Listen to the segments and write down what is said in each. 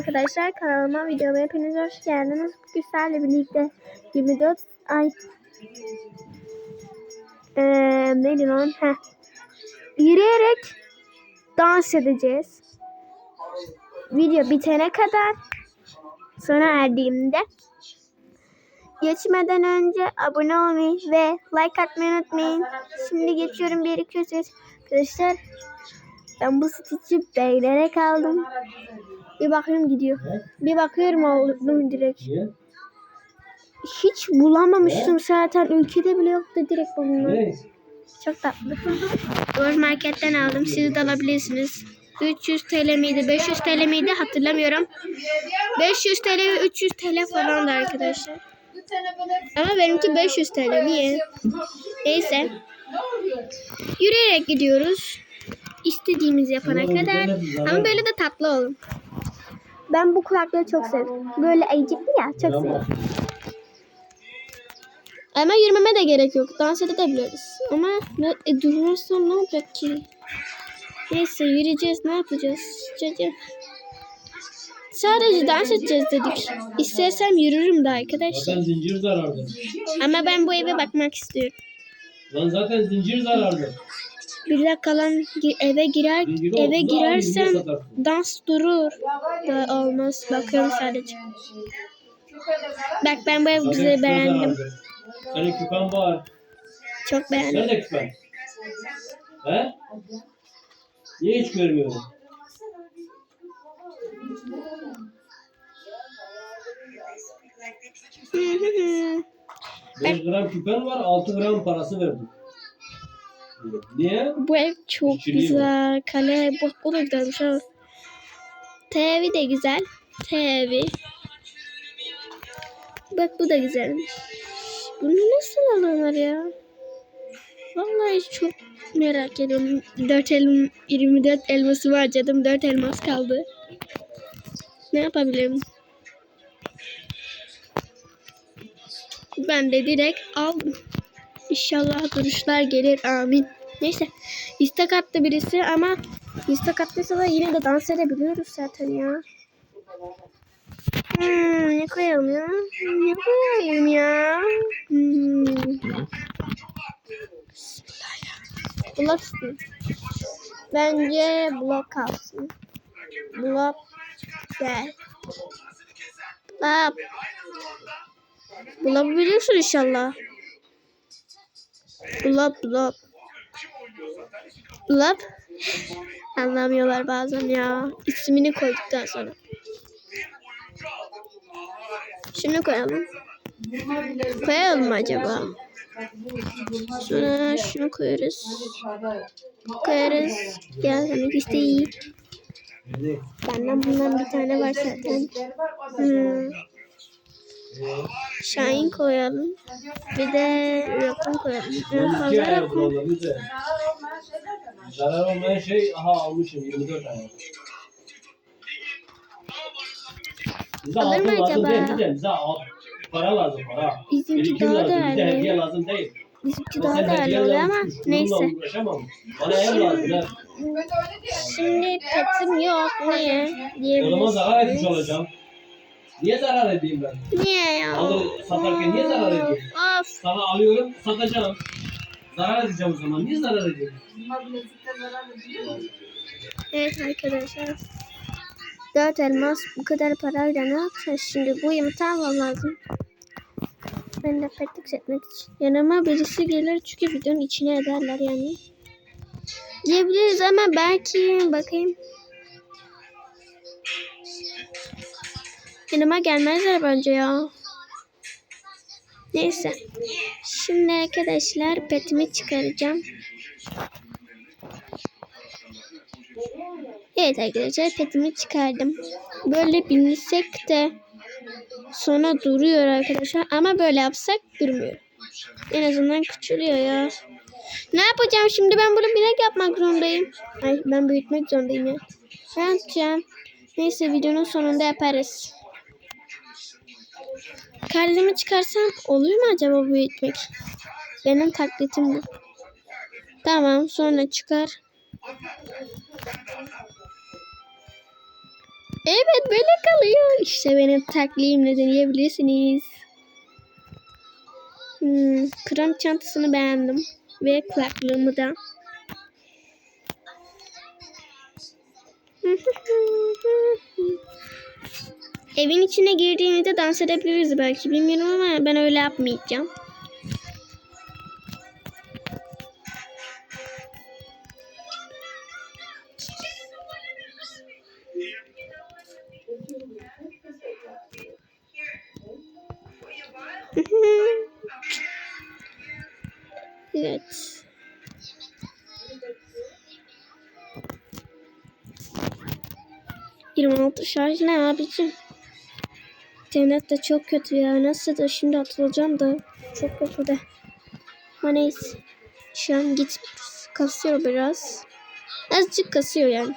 Arkadaşlar kanalıma videoma hepiniz hoş geldiniz. Bugün sizlerle birlikte 24 ay ee, neydi lan? Heh. Yürüyerek dans edeceğiz. Video bitene kadar sona erdiğimde geçmeden önce abone olmayı ve like atmayı unutmayın. Şimdi geçiyorum 1 2 3 arkadaşlar. Ben bu stitch'i beğenerek aldım. Bir bakıyorum gidiyor. Bir bakıyorum aldım direkt. Hiç bulamamıştım zaten. Ülkede bile yoktu direkt. Ne? Çok tatlı. Boş marketten aldım. Siz de alabilirsiniz. 300 TL miydi? 500 TL miydi? Hatırlamıyorum. 500 TL ve 300 TL falan da arkadaşlar. Ama benimki 500 TL. Niye? Neyse. Yürüyerek gidiyoruz. İstediğimiz yapana kadar. Ama böyle de tatlı olun. Ben bu kulaklığı çok seviyorum. Böyle ayıcıklı ya. Çok seviyorum. Ama yürümeme de gerek yok. Dans edebiliriz. Ama ne, e, durmazsam ne olacak ki? Neyse yürüyeceğiz. Ne yapacağız? Caca. Sadece dans edeceğiz dedik. İstersem yürürüm de arkadaşlar. Zaten zincir zarardı. Ama ben bu eve bakmak istiyorum. Lan zaten zincir zarardı. Bir dakika lan eve girer eve girersem dans durur. Da olmaz. Bakıyorum sadece. Bak ben bu Zaten güzel beğendim. Senin küpen var. Çok beğendim. Nerede küpen? He? Niye hiç görmüyorum? 5 gram küpen var 6 gram parası verdim. Bu ev çok güzel. Kale bak bu da güzelmiş ha. TV de güzel. TV. Bak bu da güzelmiş. Bunu nasıl alıyorlar ya? Vallahi çok merak ediyorum. 4 elm 24 elması var canım. 4 elmas kaldı. Ne yapabilirim? Ben de direkt aldım. İnşallah duruşlar gelir. Amin. Neyse. İstek birisi ama istek attıysa da yine de dans edebiliyoruz zaten ya. Hmm, ne koyalım ya? Ne koyayım ya? Hmm. Blok istiyorum. Bence blok kalsın. Blok gel. Blok. Bulabiliyorsun inşallah. Blop blop. Blop. Anlamıyorlar bazen ya. İsmini koyduktan sonra. Şunu koyalım. Koyalım mı acaba? Sonra şunu koyarız. Koyarız. Gel demek işte iyi. Benden bundan bir tane var zaten. Hmm. Şahin koyalım. Bir de rakun koyalım. Ben fazla rakun. Zarar olmayan şey aha almışım 24 ay. Bize Alır altın mı lazım acaba? değil bize. Bize al- para lazım para. Bizimki Birikim daha lazım. Bize değerli. hediye lazım değil. Bizimki daha sen değerli hediye oluyor ama üç bununla neyse. uğraşamam. Bana ev lazım. ev. Şimdi petim yok. Niye? O zaman zarar etmiş Diyebilirsiniz. olacağım. Niye zarar edeyim ben? Niye ya? Alır satarken niye zarar edeyim? Of. Sana alıyorum satacağım. Zarar edeceğim o zaman. Niye zarar edeyim? Evet arkadaşlar. Dört elmas bu kadar parayla ne yapacağız şimdi? Bu yumurta almam lazım. Ben de pet yükseltmek için. Yanıma birisi gelir çünkü videonun içine ederler yani. Diyebiliriz ama belki bakayım. Yanıma gelmezler bence ya. Neyse. Şimdi arkadaşlar petimi çıkaracağım. Evet arkadaşlar petimi çıkardım. Böyle binsek de sonra duruyor arkadaşlar. Ama böyle yapsak durmuyor. En azından küçülüyor ya. Ne yapacağım şimdi ben bunu bilerek yapmak zorundayım. Ay ben büyütmek zorundayım ya. Ne yapacağım? Neyse videonun sonunda yaparız. Kalemi çıkarsam olur mu acaba büyütmek? Benim taklitim bu. Tamam sonra çıkar. Evet böyle kalıyor. İşte benim takliğimle deneyebilirsiniz. Hmm, krem çantasını beğendim. Ve kulaklığımı da. Evin içine girdiğimizde dans edebiliriz belki bilmiyorum ama ben öyle yapmayacağım. evet. Yirmi altı şarj ne abicim? İnternet de çok kötü ya. Nasıl da şimdi atılacağım da çok kötü de. Ama neyse. Şu an git kasıyor biraz. Azıcık kasıyor yani.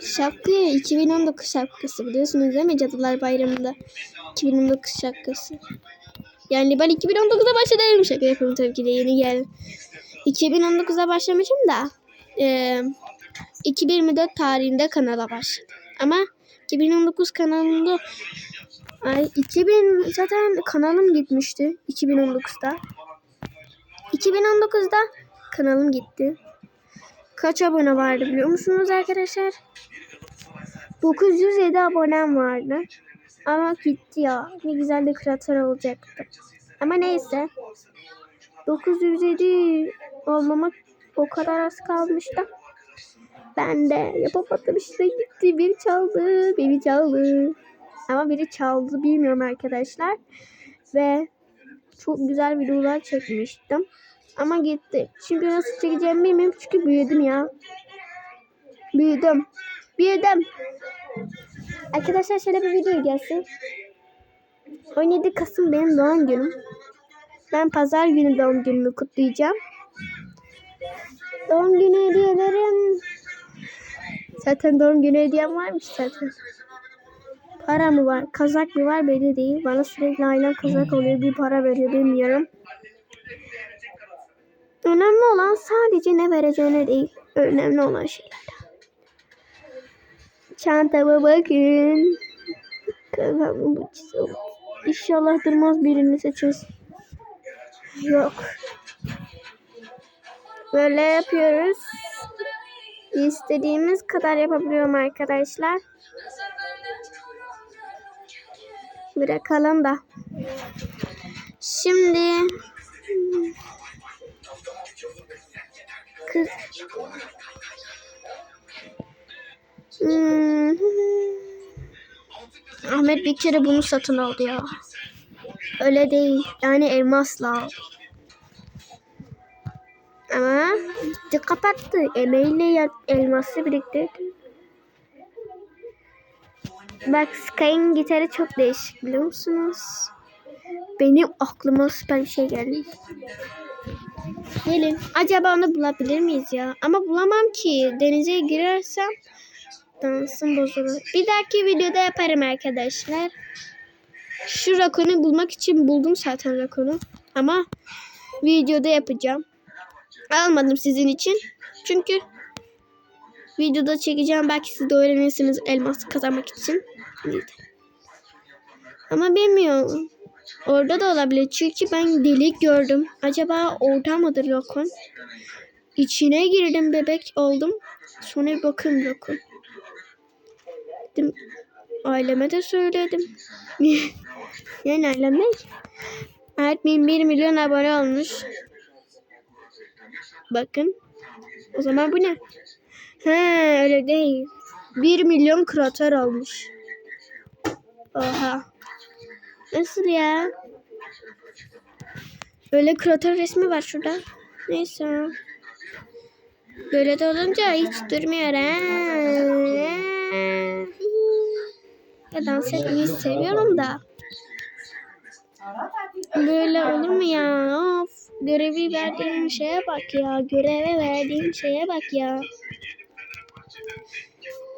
Şapka 2019 şapkası biliyorsunuz değil mi Cadılar Bayramı'nda 2019 şapkası. Yani ben 2019'da başladım şaka yapıyorum tabii ki de yeni gel. 2019'da başlamışım da e, 2024 tarihinde kanala başladım. Ama 2019 kanalımda ay 2000 zaten kanalım gitmişti 2019'da. 2019'da kanalım gitti. Kaç abone vardı biliyor musunuz arkadaşlar? 907 abonem vardı. Ama gitti ya. Ne güzel de kreatör olacaktı. Ama neyse. 907 olmamak o kadar az kalmıştı. Ben de yapamadım işte gitti. Biri çaldı. Biri çaldı. Ama biri çaldı bilmiyorum arkadaşlar. Ve çok güzel videolar çekmiştim. Ama gitti. Şimdi nasıl çekeceğimi bilmiyorum çünkü büyüdüm ya. Büyüdüm. Büyüdüm. Arkadaşlar şöyle bir video gelsin. 17 Kasım benim doğum günüm. Ben pazar günü doğum günümü kutlayacağım. Doğum günü hediyelerim. Zaten doğum günü hediyem varmış zaten. Para mı var, kazak mı var belli değil. Bana sürekli aynen kazak oluyor, bir para veriyor bilmiyorum. Önemli olan sadece ne vereceğine değil. Önemli olan şeyler. Çantama bakın. Kafamı bu. İnşallah durmaz birini seçeriz. Yok. Böyle yapıyoruz. İstediğimiz kadar yapabiliyorum arkadaşlar. Bırakalım da. Şimdi kız Hmm. Ahmet bir kere bunu satın aldı ya. Öyle değil. Yani elmasla. al. Ama gitti kapattı. Emeğiyle elması biriktirdi. Bak Sky'ın gitarı çok değişik biliyor musunuz? Benim aklıma süper bir şey geldi. Gelin. Acaba onu bulabilir miyiz ya? Ama bulamam ki. Denize girersem dansım bozulur. Bir dahaki videoda yaparım arkadaşlar. Şu rakonu bulmak için buldum zaten rakonu. Ama videoda yapacağım. Almadım sizin için. Çünkü videoda çekeceğim. Belki siz de öğrenirsiniz elmas kazanmak için. Ama bilmiyorum. Orada da olabilir. Çünkü ben delik gördüm. Acaba orada mıdır rakun? İçine girdim bebek oldum. Sonra bir bakın rakun. Dedim, aileme de söyledim. yani ailem ne? Ertmin 1 milyon abone olmuş. Bakın. O zaman bu ne? He öyle değil. 1 milyon kreatör olmuş. Oha. Nasıl ya? Öyle kreatör resmi var şurada. Neyse. Böyle de olunca hiç durmuyor ha. Ya dans etmeyi seviyorum da. Böyle olur mu ya? Of. Görevi verdiğim şeye bak ya. Göreve verdiğim şeye bak ya.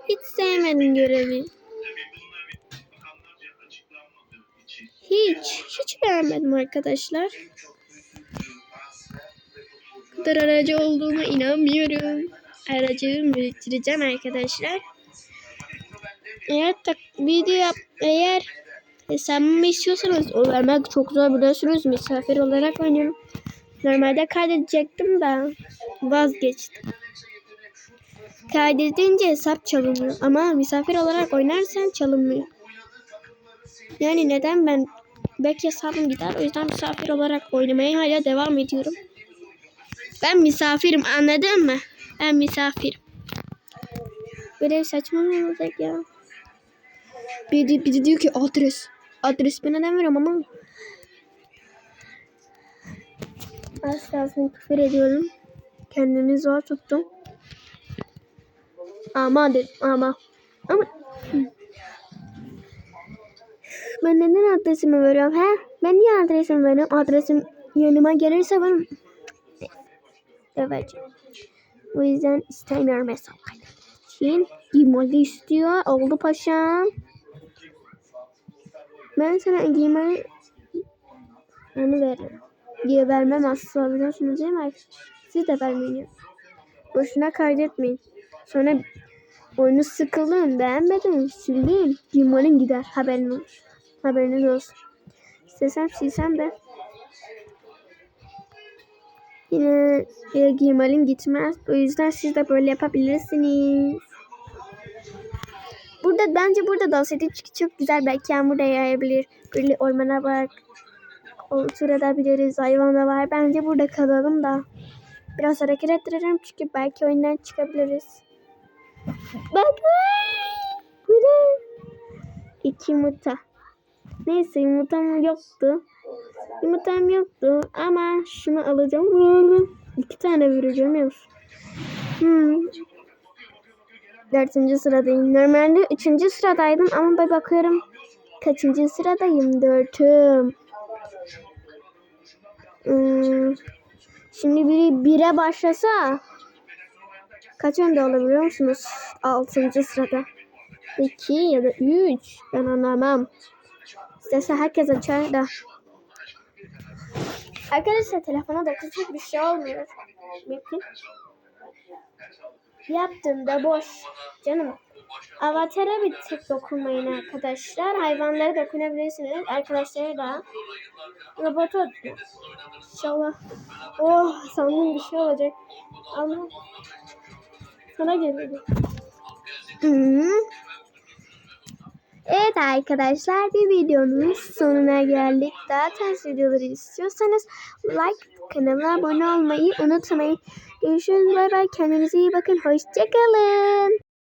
Hiç sevmedim görevi. Hiç. Hiç beğenmedim arkadaşlar. Bu kadar aracı olduğuma inanmıyorum. aracımı biriktireceğim arkadaşlar. Eğer tak video yap eğer hesabımı istiyorsanız o vermek çok zor biliyorsunuz misafir olarak oynuyorum. Normalde kaydedecektim de vazgeçtim. Kaydedince hesap çalınıyor ama misafir olarak oynarsan çalınmıyor. Yani neden ben belki hesabım gider o yüzden misafir olarak oynamaya hala devam ediyorum. Ben misafirim anladın mı? Ben misafirim. Böyle saçma mı olacak ya? Bir de, bir de diyor ki adres. Adres ben neden veriyorum ama. Az kalsın küfür ediyorum. Kendimi zor tuttum. Ama dedim ama. Ama. Ben neden adresimi veriyorum he? Ben niye adresimi veriyorum? Adresim yanıma gelirse ben Evet. O yüzden istemiyorum hesap için. Gmail'i istiyor. Oldu paşam. Ben sana Gmail'i onu veririm. Diye vermem asla biliyorsunuz değil mi arkadaşlar? Siz de vermeyin. Boşuna kaydetmeyin. Sonra oyunu sıkıldın, beğenmedin, sildin. Gmail'in gider. Haberin olur. Haberiniz olsun. İstesem silsem de Yine e, Gmail'im gitmez. O yüzden siz de böyle yapabilirsiniz. Burada bence burada dans edip çünkü çok güzel belki yağmur da yağabilir. Böyle ormana bak. Oturabiliriz. Hayvan da var. Bence burada kalalım da. Biraz hareket ettirelim çünkü belki oyundan çıkabiliriz. Bak. Bu ne? İki yumurta. Neyse yumurtam yoktu. Yumurtam yoktu ama şunu alacağım. İki tane vereceğim ya. Hmm. Dördüncü sıradayım. Normalde üçüncü sıradaydım ama ben bakıyorum kaçıncı sıradayım? Dörtüm. Hmm. Şimdi biri bire başlasa kaç önde olabiliyor musunuz? Altıncı sırada. İki ya da üç. Ben anlamam. İsterse herkes açar da. Arkadaşlar telefona dokunsak bir şey olmuyor. Bakın. Yaptığımda boş. Canım. Avatara bir tek dokunmayın arkadaşlar. Hayvanlara dokunabilirsiniz. Arkadaşlara da. Robota İnşallah. Oh sandım bir şey olacak. Ama sana geliyor. Evet arkadaşlar bir videonun sonuna geldik. Daha ters videoları istiyorsanız like kanala abone olmayı unutmayın. Görüşürüz bay bay kendinize iyi bakın. Hoşçakalın.